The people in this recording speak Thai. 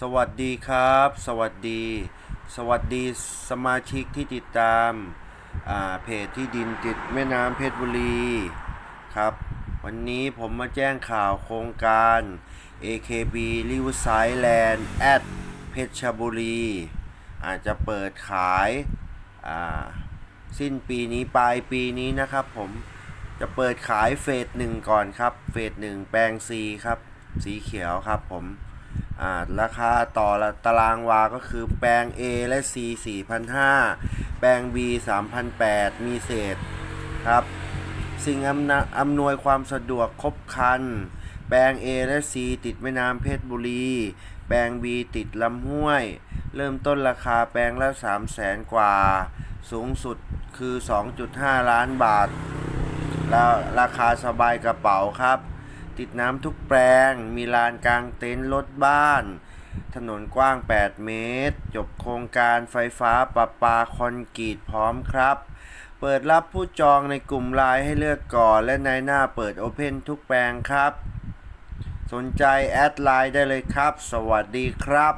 สวัสดีครับ สวัสดี สวัสดีสมาชิกที่ติดตามาเพจที่ดินติดแม่น้ำเพชรบุรีครับ วันนี้ผมมาแจ้งข่าวโครงการ AKB Riverside Land at เพชรบุรี อาจจะเปิดขายาสิ้นปีนี้ปลายปีนี้นะครับผมจะเปิดขายเฟสหนึ่งก่อนครับ เฟสหนึ่งแปลง C ครับ สีเขียวครับผม อ่าราคาต่อละตารางวาก็คือแปลง A และ C 4,500 แปลง B 3,800 มีเศษครับ สิ่งอำนอำนวยความสะดวกครบครัน แปลง A และ C ติดแม่น้ำเพชรบุรี แปลง B ติดลำห้วย เริ่มต้นราคาแปลงละ 3 0 0แสนกว่า สูงสุดคือ 2.5 ล้านบาท แล้วราคาสบายกระเป๋าครับ ติดน้ำทุกแปลง มีลานกลางเต็นท์รถบ้าน ถนนกว้าง 8 เมตร จบโครงการไฟฟ้าประปาคอนกรีตพร้อมครับ เปิดรับผู้จองในกลุ่มไลน์ให้เลือกก่อน และในหน้าเปิดโอเพนทุกแปลงครับ สนใจแอดไลน์ได้เลยครับ สวัสดีครับ